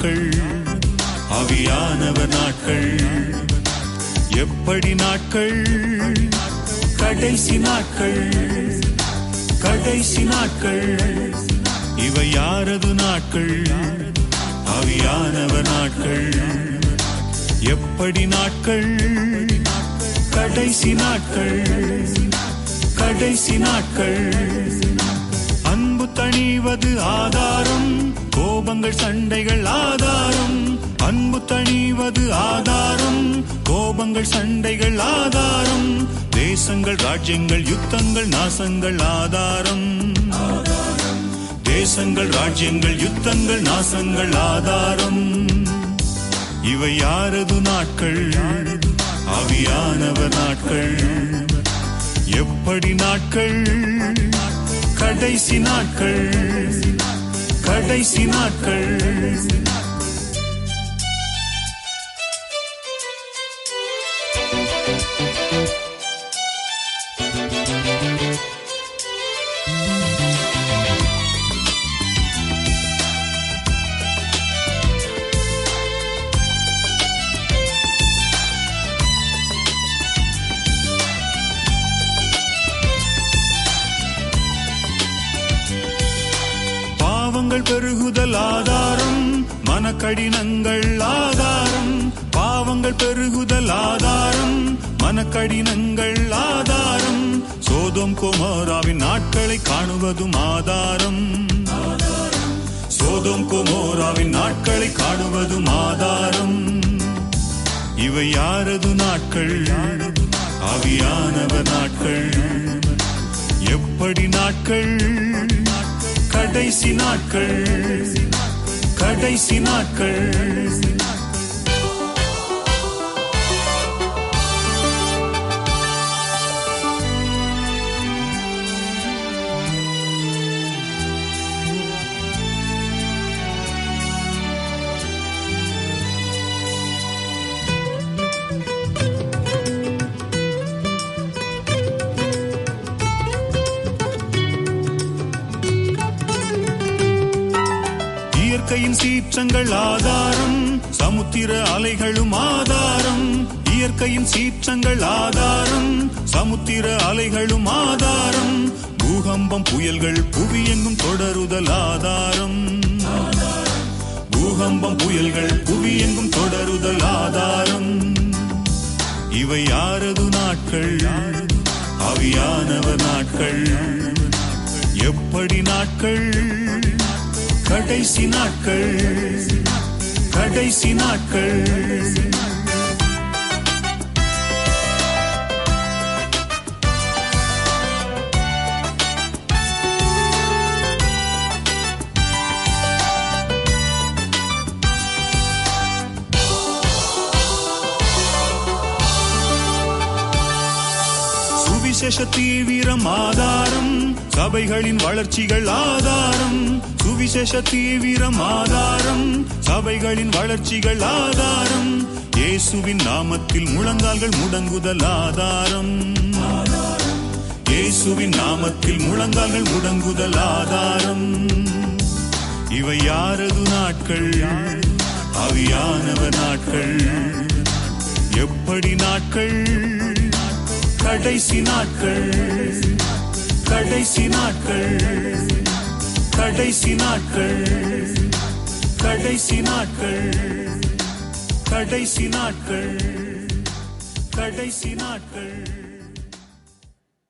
நாட்கள் அவியானவர் நாட்கள். எப்படி நாட்கள்? கடைசி நாட்கள். கடைசி நாட்கள். இவை யாரது நாட்கள்? அவியானவர் நாட்கள். எப்படி நாட்கள்? கடைசி நாட்கள். கடைசி நாட்கள். அன்பு தணிவது ஆதார கோபங்கள் சண்டைகள் ஆதாரம். அன்பு தணிவது ஆதாரம். கோபங்கள் சண்டைகள் ஆதாரம். தேசங்கள் ராஜ்யங்கள் யுத்தங்கள் நாசங்கள் ஆதாரம். தேசங்கள் ராஜ்யங்கள் யுத்தங்கள் நாசங்கள் ஆதாரம். இவை யாரது நாட்கள்? அவியானவர் நாட்கள். எப்படி நாட்கள்? கடைசி நாட்கள். கடைசி நாட்கள். பாவங்கள் பெருகுதல் ஆதாரம் மனக்கடினங்கள் ஆதாரம். பாவங்கள் பெருகுதல் ஆதாரம் மனக்கடினங்கள் ஆதாரம். சோதம் குமாராவின் நாட்களை காணுவதும் ஆதாரம். சோதம் குமோராவின் நாட்களை காணுவதும் ஆதாரம். இவை யாரது நாட்கள்? அவியானவர் நாட்கள். எப்படி நாட்கள்? கடைசி நாட்கள். கடைசி நாட்கள். கடலின் சீற்றங்கள் ஆதாரம் சமுத்திர அலைகளும் ஆதாரம் இயற்கையின் சீற்றங்கள் ஆதாரம் சமுத்திர அலைகளும் ஆதாரம் பூகம்பம் புயல்கள் புவியெங்கும் தொடருதல் ஆதாரம். பூகம்பம் புயல்கள் புவியெங்கும் தொடருதல் ஆதாரம். இவை யாரது நாட்கள்? அவியானவர் நாட்கள். எப்படி நாட்கள்? கடைசி நாட்கள் கடைசி நாட்கள். சுவிசேஷ தீவிரம் ஆதாரம். சபைகளின் வளர்ச்சிகள் ஆதாரம். சுவிசேஷ தீவிரம் ஆதாரம். சபைகளின் வளர்ச்சிகள் ஆதாரம். இயேசுவின் நாமத்தில் முழங்கால்கள் முடங்குதல் ஆதாரம். இயேசுவின் நாமத்தில் முழங்கால்கள் முடங்குதல் ஆதாரம். இவை யாரது நாட்கள்? அவியானவ நாட்கள். எப்படி நாட்கள்? கடைசி நாட்கள் கடைசி நாட்கள் கடைசி நாட்கள் கடைசி நாட்கள் கடைசி நாட்கள் கடைசி நாட்கள்.